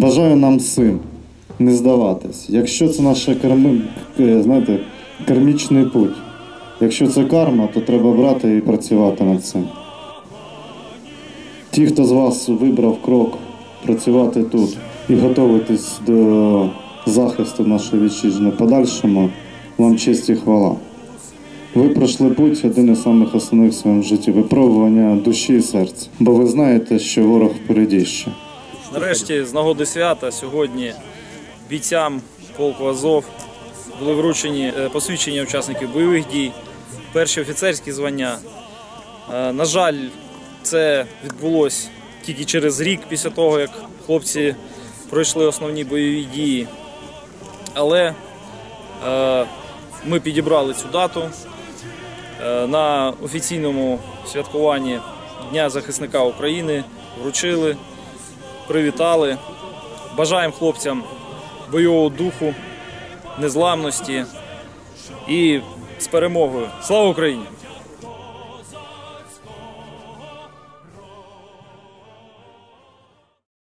Бажаю нам сил не здаватись. Якщо це наш карми, е, знаєте, кармічний путь. Якщо це карма, то треба брати і працювати над цим. Ті, хто з вас вибрав крок працювати тут і готуватись до захисту нашої вітчизни подальшому, вам честь і хвала. Ви пройшли путь один із самих основних в своєму житті випробування душі і серця. Бо ви знаєте, що ворог впереді ще. Нарешті, з нагоди свята, сьогодні бійцям полку Азов були вручені е, посвідчення учасників бойових дій, перші офіцерські звання. Е, На жаль, це відбулося тільки через рік після того, як хлопці пройшли основні бойові дії. Але е, ми підібрали цю дату на офіційному святкуванні Дня захисника України вручили привітали. Бажаємо хлопцям бойового духу, незламності і з перемогою. Слава Україні!